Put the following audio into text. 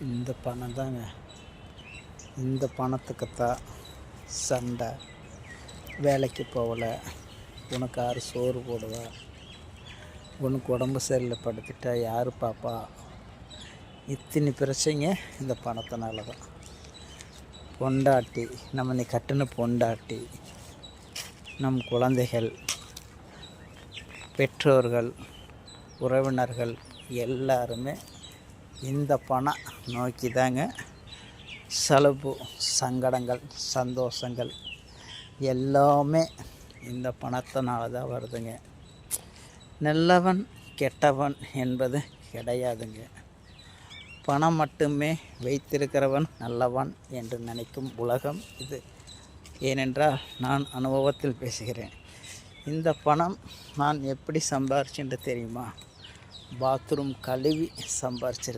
இந்த பணம் தாங்க. இந்த பணத்துக்குத்தான் சண்டை. வேலைக்கு போகல. உனக்கு யார் சோறு போடுவா? உனக்கு உடம்பு சரியில்லை படுத்துட்டா யார் பாப்பா? இத்தனை பிரச்சனைங்க இந்த பணத்தினால தான். பொண்டாட்டி நம்ம நீ கட்டின பொண்டாட்டி நம் குழந்தைகள் பெற்றோர்கள் உறவினர்கள் எல்லாருமே இந்த பணம் நோக்கி தாங்க செலவு சங்கடங்கள் சந்தோஷங்கள் எல்லாமே இந்த பணத்தினால தான் வருதுங்க. நல்லவன் கெட்டவன் என்பது கிடையாதுங்க. பணம் மட்டுமே வைத்திருக்கிறவன் நல்லவன் என்று நினைக்கும் உலகம் இது. ஏனென்றால் நான் அனுபவத்தில் பேசுகிறேன். இந்த பணம் நான் எப்படி சம்பாரிச்சேன்னு தெரியுமா? பாத்ரூம் கழுவி சம்பாரிச்சிருக்கேன்.